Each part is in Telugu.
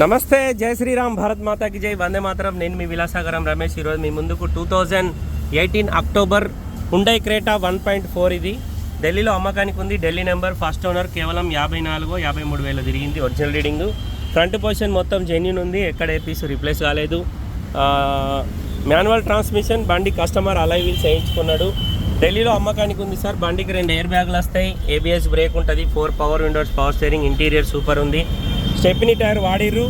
నమస్తే జై శ్రీరామ్ భారత్ మాతాకి జై. వందే మాత్రం. నేను మీ విలాసాగరం రమేష్. ఈరోజు మీ ముందుకు two thousand eighteen October Hyundai Creta one point four ఇది. ఢిల్లీలో అమ్మకానికి ఉంది. ఢిల్లీ నెంబర్ ఫస్ట్ ఓనర్ కేవలం యాభై నాలుగు యాభై మూడు వేలు తిరిగింది. Original reading. ఫ్రంట్ పొజిషన్ మొత్తం జెన్యున్ ఉంది. ఎక్కడ ఏ పీస్ రిప్లేస్ కాలేదు. మాన్యువల్ ట్రాన్స్మిషన్ బండి కస్టమర్ అలై వీల్స్ వేయించుకున్నాడు. ఢిల్లీలో అమ్మకానికి ఉంది సార్. బండికి రెండు ఎయిర్ బ్యాగులు వస్తాయి. ఏబిఎస్ బ్రేక్ ఉంటుంది. Four power windows power steering interior super ఉంది. స్టెప్ని టైర్ వాడిర్రు.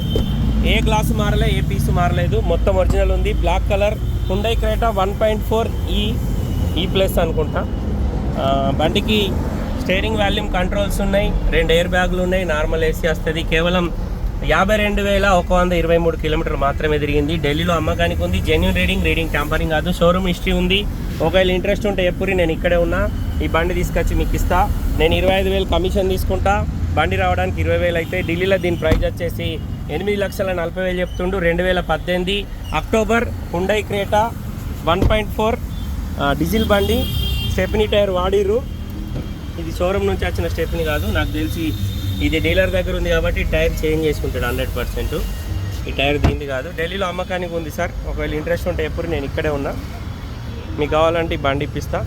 ఏ గ్లాస్ మారలే ఏ పీస్ మారలేదు. మొత్తం ఒరిజినల్ ఉంది. Black colour. Hyundai Creta one point four E E plus అనుకుంటా. బండికి స్టీరింగ్ వాల్యూమ్ కంట్రోల్స్ ఉన్నాయి. రెండు ఎయిర్ బ్యాగులు ఉన్నాయి. నార్మల్ ఏసీ వస్తుంది. కేవలం యాభై రెండు వేల ఒక వంద ఇరవై మూడు కిలోమీటర్లు మాత్రమే తిరిగింది. ఢిల్లీలో అమ్మకానికి ఉంది. జెన్యున్ రీడింగ్ రీడింగ్ ట్యాంపరింగ్ కాదు. షోరూమ్ హిస్టరీ ఉంది. ఒకవేళ ఇంట్రెస్ట్ ఉంటే ఎప్పుడు నేను ఇక్కడే ఉన్నా. ఈ బండి తీసుకొచ్చి మీకు ఇస్తా. నేను ఇరవై ఐదు వేలు కమిషన్ తీసుకుంటా. బండి రావడానికి ఇరవై వేలు అయితే ఢిల్లీలో దీని ప్రైజ్ వచ్చేసి ఎనిమిది లక్షల నలభై వేలు చెప్తుండు రెండు వేల పద్దెనిమిది October Hyundai Creta one point four diesel బండి స్టెప్నీ టైర్ వాడిర్రు. ఇది షోరూమ్ నుంచి వచ్చిన స్టెప్ని కాదు నాకు తెలిసి ఇది డీలర్ దగ్గర ఉంది కాబట్టి టైర్ చేంజ్ చేసుకుంటాడు హండ్రెడ్ పర్సెంట్. ఈ టైర్ దీనిది కాదు. ఢిల్లీలో అమ్మకానికి ఉంది సార్. ఒకవేళ ఇంట్రెస్ట్ ఉంటే ఎప్పుడు నేను ఇక్కడే ఉన్నా. మీకు కావాలంటే బండి ఇప్పిస్తా.